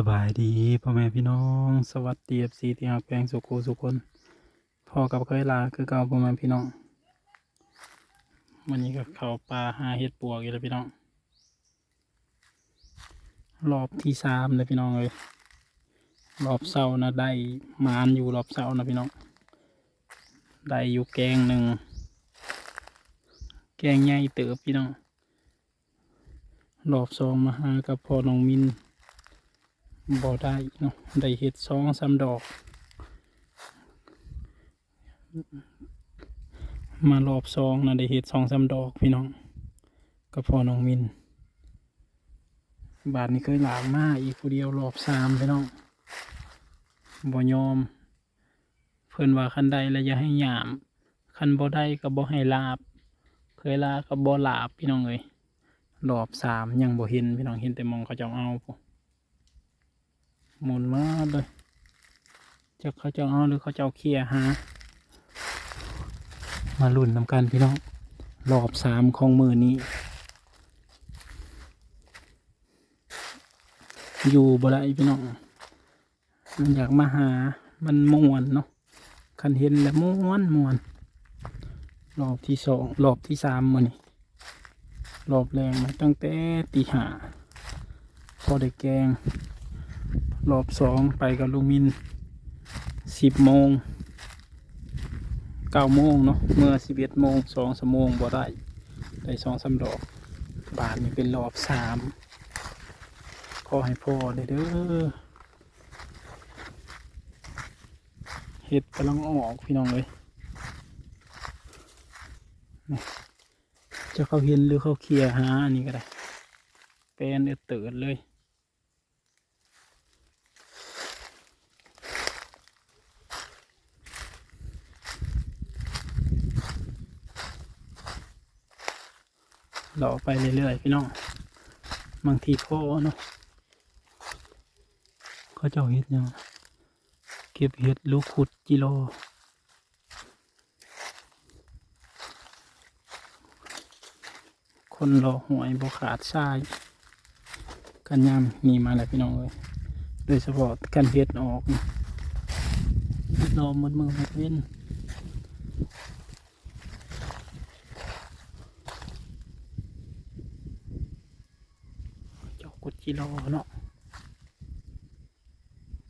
สบายดีพ่อแม่พี่น้อง สวัสดีเอฟซีที่ฮักแพงสุขูสุคนพ่อกับเคยลาคือเก่าพ่อแม่พี่น้องวันนี้ก็เข้าป่าหาเห็ดปวกอยู่แล้วพี่น้อง รอบที่สามเลยพี่น้องเลยรอบเสาร์นะได้หมานอยู่รอบเสาร์นะพี่น้อง ได้อยู่แกงหนึ่งแกงใหญ่เติบพี่น้องรอบสองมาหากับพ่อน้องมิน บ่ได้เนาะได้เห็ดสองสามดอก มารอบสองนะได้เห็ดสองสามดอกพี่น้องก็พอน้องมิน บาทนี้เคยหลามมาอีกผู้เดียวรอบสามพี่น้องบ่ยอม เพิ่อนว่าคันใดแล้วอย่าให้หยาม คันบ่ได้ก็บ่ให้ลาบ เคยลาก็บ่ลาบพี่น้องเอ้ยรอบสามยังบ่เห็นพี่น้องเห็นแต่มองเขาจ้าเอาพู้ หมุนมาเลยจะเขาจะเอาหรือเขาจะเอาเคลียร์หา มาลุ่นนำกันพี่น้องรอบสามของมือนี้ อยู่บ่ได้พี่น้องมันอยากมาหามันม่วนเนาะคันเห็นแล้วม่วนม่วนรอบที่สองรอบที่สามมือนี้รอบแรงมาตั้งแต่ตีหาพอได้แกง รอบสองไปกับลุงมินสิบโมงเก้าโมงเนาะเมื่อสิบเอ็ดโมงสองสมงบ่ได้ได้สองสามดอกบาทนี้เป็นรอบสามขอให้พอได้เด้อเห็ดกำลังออกพี่น้องเลยจะเข้าเห็นหรือเข้าเคลียร์หาอันนี้ก็ได้เป็นเอดเติดเลย เลาะไปเรื่อยๆพี่น้องบางทีพ่อเนาะเขาเจ้าเห็ดยังเก็บเห็ดลูกขุดจิโลคนรอหวยบขาดทรายกันยามมีมาแล้วพี่น้องเลยโดยเฉพาะกันเห็ดออกเฮ็ดรอหมดมือหมดเว้น เจิโลเนาะ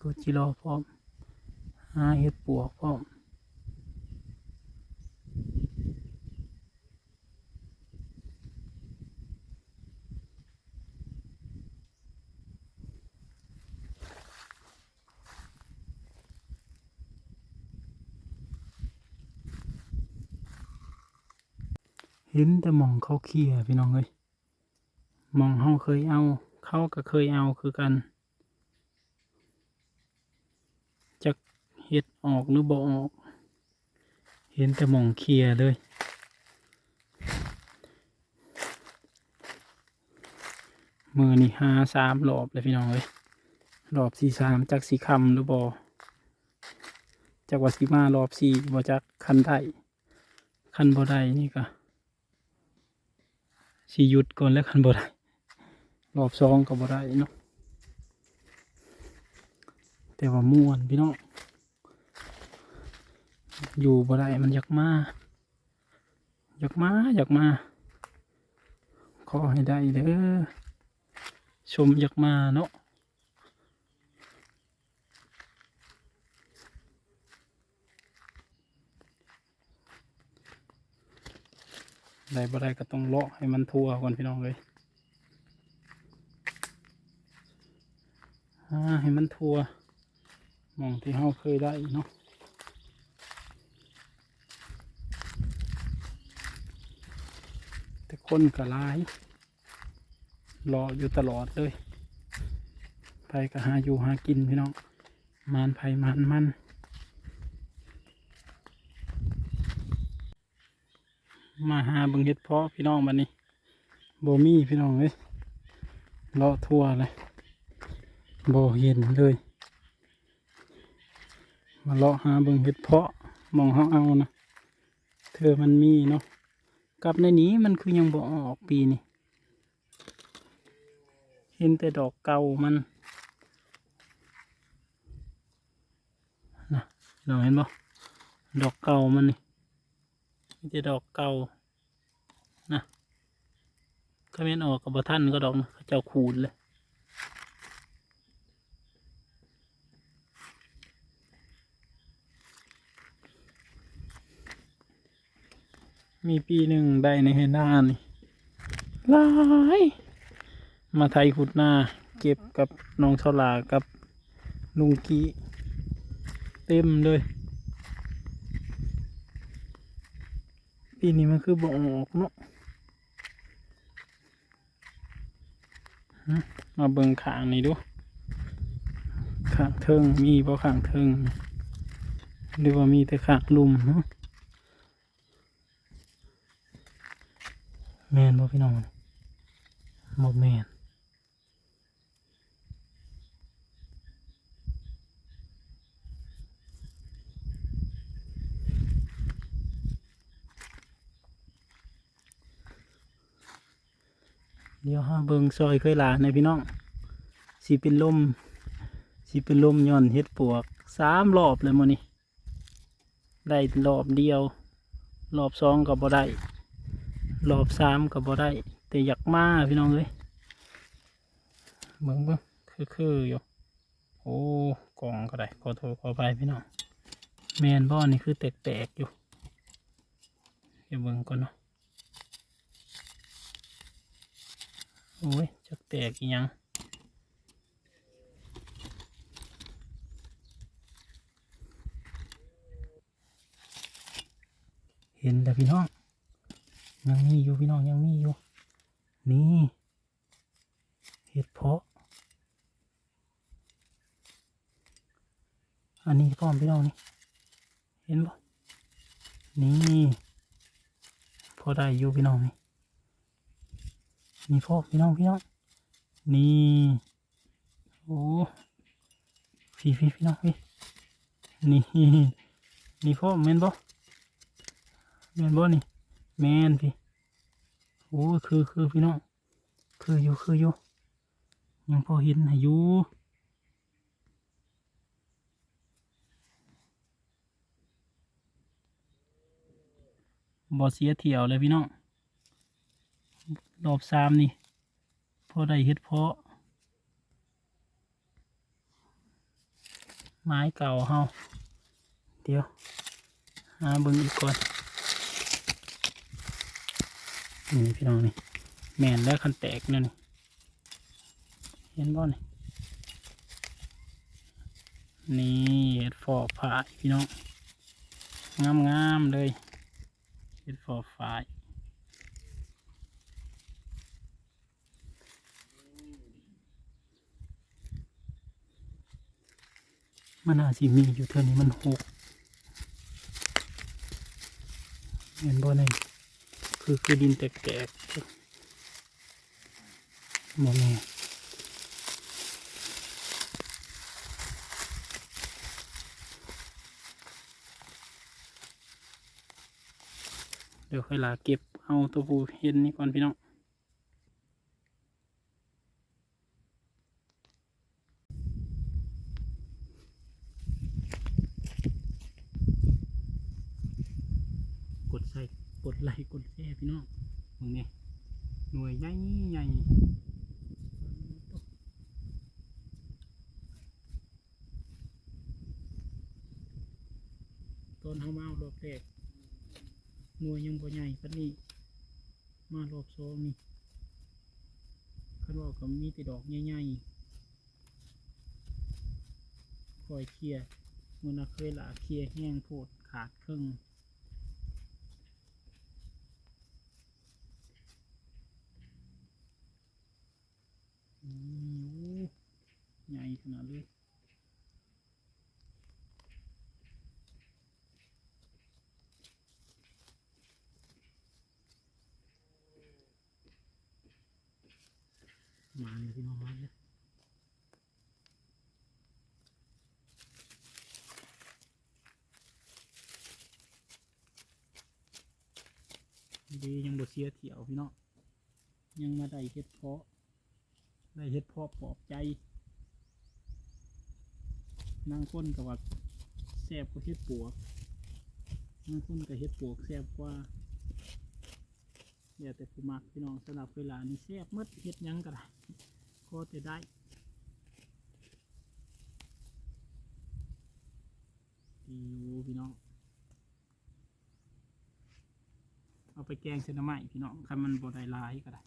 กุดจิโลพร้อมหาเห็ดปวกพร้อมเห็นแต่มองเขาเคลียพี่น้องเอ้ยมองเฮาเคยเอา เขาก็เคยเอาคือกันจะเห็ดออกหรือบ่ออก เห็นแต่หมองเคลียเลยมือนี่หาสามรอบเลยพี่น้องเลยรอบสี่สามจากสีคำหรือบ่จากว่าสีมารอบสี่บ่จากคันได้คันบ่ไดนี่ก็สีหยุดก่อนแล้วคันบ่ได รอบสองก็บ่ได้เนาะแต่ว่าม่วนพี่น้องอยู่บ่ได้มันอยากมาอยากมาอยากมาขอให้ได้เด้อชมอยากมาเนาะได้บ่ได้ก็ต้องเลาะให้มันทั่วก่อนพี่น้องเลย อ่า ให้มันทัวมองที่เราเคยได้เนาะแต่คนก็หลาย รออยู่ตลอดเลยไปก็หาอยู่หากินพี่น้องมานไผ่มานมันมาหาบิ่งเห็ดเพาะพี่น้องบัดนี้โบมี่พี่น้องเอ้ยรอทัวเลย บ่เห็นเลย มาเลาะหาเบิ่งเห็ดเพาะมองเฮาเอานะเธอมันมีเนาะกลับในนี้มันคือยังบ่ออกปีนี่เห็นแต่ดอกเก่ามันนะลองเห็นบ่ดอกเก่ามันนี่มีแต่ดอกเก่านะถ้าไม่นออกกับบ่ท่านก็ดอกนะเจ้าขูดเลย มีปีหนึ่งได้ในเฮนานี่ลายมาไทยขุดหน้า เก็บกับน้องชาลากับลุงกีเต็มเลยปีนี้มันคือบ่ออกเนาะมาเบิ่งขางนี่ดูขางเทิงมีบ่ขางเทิงหรือว่ามีแต่ขางลุมเนาะ แมนบ่พี่น้องบ่แมนเดี๋ยวหาเบิงซอยเคยลาในพี่น้องสิเป็นลมสิเป็นลมย้อนเฮ็ดปวกสามรอบเลยมื้อนี้ได้รอบเดียว รอบสองก็บ่ได้ รอบสามก็บ่ได้ แต่อยากมาพี่น้องเอ้ยเบิ่งเบิ่งคือคืออยู่โอ้กล่องก็ได้ขอโทษขอไปพี่น้องแมนบ่อนี่คือแตกๆอยู่เดี๋ยวเบิ่งก่อนเนาะโอ้ยจักแตกอีหยังเห็นแต่พี่น้อง ยังมีอยู่พี่น้องยังมีอยู่ นี่เห็ดเพาะ อันนี้พร้อมพี่น้องนี่ เห็นบ่นี่พอได้อยู่พี่น้องนี่นี่พ่อพี่น้องพี่น้องนี่โอ้พี่พี่พี่น้องพี่นี่นี่พ่อแม่นบ่แม่นบ่นี่ แมนพี่ โอ้คือคือพี่น้อง คืออยู่คืออยู่ยังพอเห็นให้อยู่บ่เสียเที่ยวเลยพี่น้อง รอบสามนี่ พอได้เฮ็ดเพาะ ไม้เก่าเฮา เดี๋ยว หาเบิ่งอีกก่อน นี่พี่น้องนี่แมนแล้วคันแตกนั่นนี่เห็นบ่นี่นี่เห็ดฟอกฝายพี่น้องงามงามๆเลยเห็ดฟอกฝายมันอาจสิมีอยู่เท่านี้มันหกเห็นบ่นี่ คือคือดินแตกๆมองไงเดี๋ยวค่อยลาเก็บเอาตัวปูเห็นนี่ก่อนพี่น้อง กดใส่กดไลค์กดแชร์ พี่น้องตรงนี้หน่วยใหญ่ใหญ่ตอนเฮามารอบแรกหน่วยยังบ่ใหญ่ปานนี้มารอบสองนี่คันว่าก็มีแต่ดอกใหญ่ๆคอยเคลียร์มือนักเคยละเคลียร์แห้งโพดขาดครึ่ง อืมโอ้ใหญ่ข นาดเลยมาเลยพี่น้องมาเลยดียังบ่เสียเที่ยวพี่น้องยังมาได้เฮ็ดเพาะได้เฮ็ดพ่อปลอบใจ นางคนกับว่าแซ่บกว่าเฮ็ดปวกบางคนก็เฮ็ดปวกแซ่บกว่าเดี๋ยวแต่ผู้มักพี่น้องสำหรับเวลานี้แซ่บหมดเฮ็ดยังก็ได้ขอแต่ได้ดีอยู่พี่น้อง เอาไปแกงเส้นน้ำไม้พี่น้องคันมันบดได้ลายก็ได้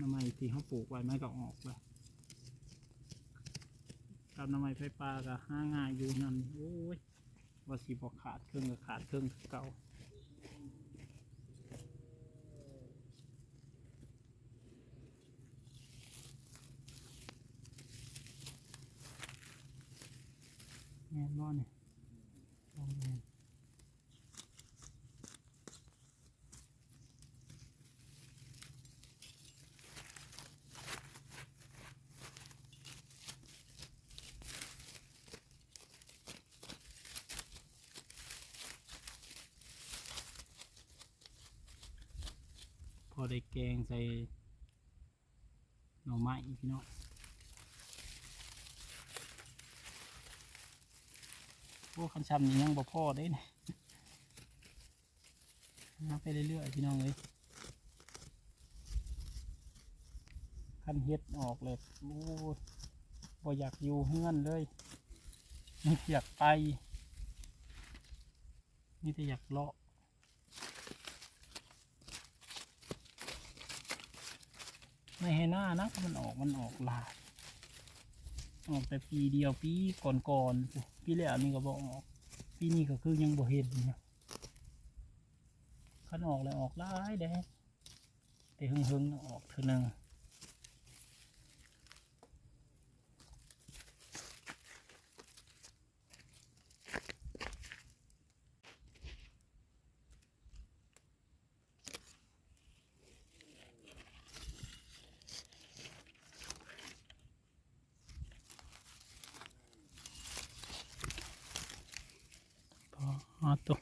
น้ำไม้ที่เขาปลูกไว้ไมันก็ออกเลย กับน้ำไม้ไฟปลาก็ห้าง่ายอยู่นั่นโอ้ยว่าสีบอกขาดเครื่องก็ขาดเครื่องเก่าแน่นอนเนี่ย อได้แกงใส่หน่อไม้พี่น้องโอ้คันชำนี่ยังบ่พอได้นะนับไปเรื่อยๆพี่น้องเลยคันเฮ็ดออกเลยโอ้ยบ่อยากอยู่เฮือนเลยไม่อยากไปมีแต่อยากเลาะ ไม่ให้หน้านะมันออกมันออกหลายออกแต่ปีเดียวปีก่อนๆปีแล้วนี่ก็บอกออกปีนี้ก็คือยังบ่เห็นเนี่ยขันออกเลยออกหลายเด้แต่หึงหึงๆออกเท่านึง อาตัว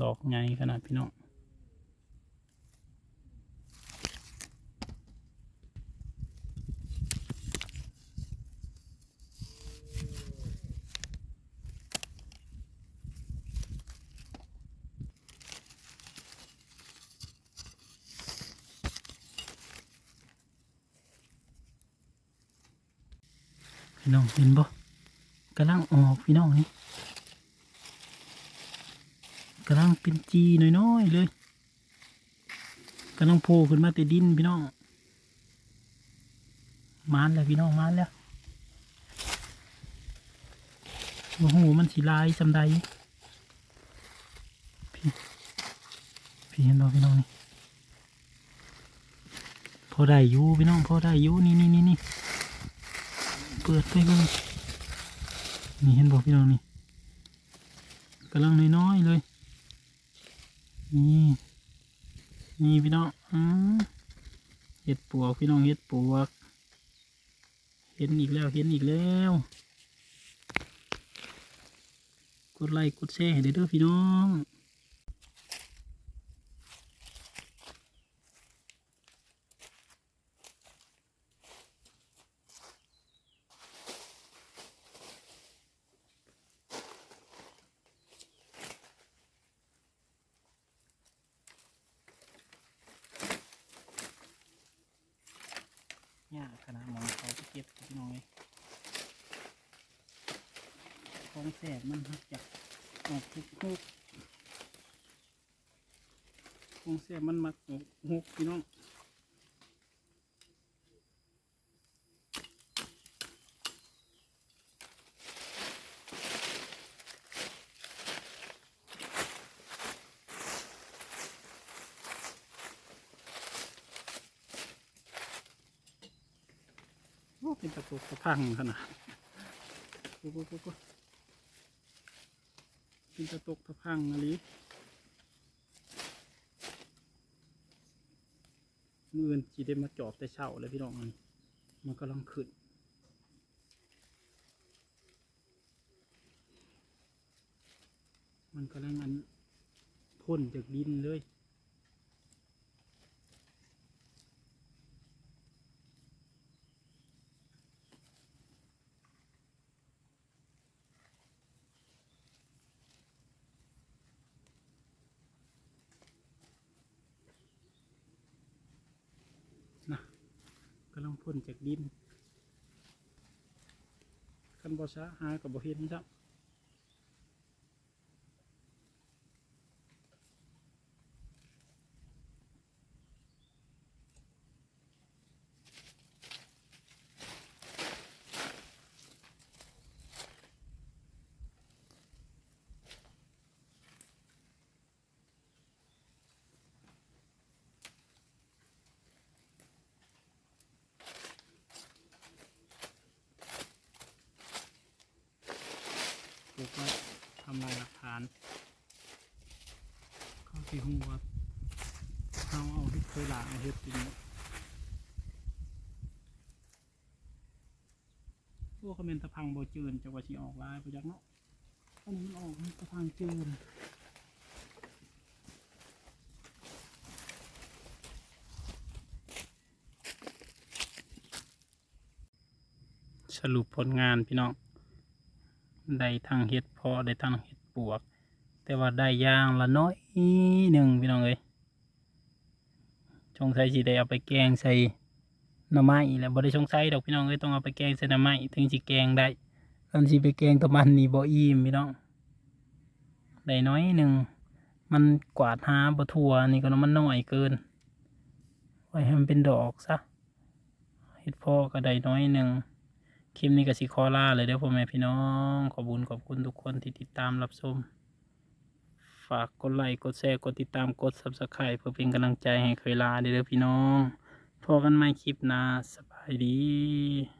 ดอกใหญ่ขนาดพี่น้องพี่น้องเห็นบ่กำลังออกพี่น้องนี่ กำลังเป็นจีน้อยๆเลยกำลังโผล่ขึ้นมาแต่ดินพี่น้องมานแล้วพี่น้องมานแล้วโอ้โหมันสีลายสำใดพี่พี่เห็นบ่พี่น้องนี่พอได้อยู่พี่น้องพอได้อยู่นี่นี่นี่นี่เปิดไปเบิ่งนี่เห็นบ่พี่น้องนี่กำลังน้อยๆเลย นี่นี่พี่น้องอืมเห็ดปวกพี่น้องเห็ดปวก เห็นอีกแล้วเห็นอีกแล้ว กดไลค์กดแชร์ให้ด้เด้อพี่น้อง ยากขนาดมองเขาไปเก็บพี่น้องเลย ของแสบมันหักจากออกทุกทุกของแสบมันมักออกหกพี่น้องเป็นตะกุกตะพังขนาดโอ้โหโอ้โห เป็นตะตกตะพังอะไรมืออื่นจีได้มาจอบแต่เช่าเลยพี่น้องมันมันกำลังขึ้นมันกำลังอันพ่นจากดินเลยำพ่ นจากดินคันบ่ซะหากับบ่เห็นครับ ปลูกไว้ทำลายหลักฐาน เขาที่หัวเขาเอาที่เคยหลางเอาเฮ็ดจริงพวกคอมเมนตะพังโบจืนจะว่าสิออกลายไปจากเนาะอันนี้มันออกตะพังจืนสรุปผลงานพี่น้อง ได้ทั้งเห็ดพอได้ทั้งเห็ดปวก แต่ว่าได้ย่างละน้อยหนึ่งพี่น้องเอ้ยชงใส่สีได้เอาไปแกงใส่หน่อไม้แล้วบ่ได้ชงใส่ดอกพี่น้องเอ้ยต้องเอาไปแกงใส่หน่อไม้ถึงสิแกงได้คันสิไปแกงตัวมันนี่บ่อิ่มพี่น้องได้น้อยหนึ่งมันกวาดหาบ่ทั่วนี่ก็มันน้อยเกินไว้ให้มันเป็นดอกซะเห็ดเพอก็ได้น้อยหนึ่ง คลิปนี้ก็สิคอลาเลยเด้อพ่อแม่พี่น้อง ขอบุญขอบคุณทุกคนที่ติดตามรับชม ฝากกดไลค์กดแชร์กดติดตามกด subscribe เพื่อเป็นกำลังใจให้เคยลาเด้อพี่น้องพอกันใหม่คลิปหน้าสบายดี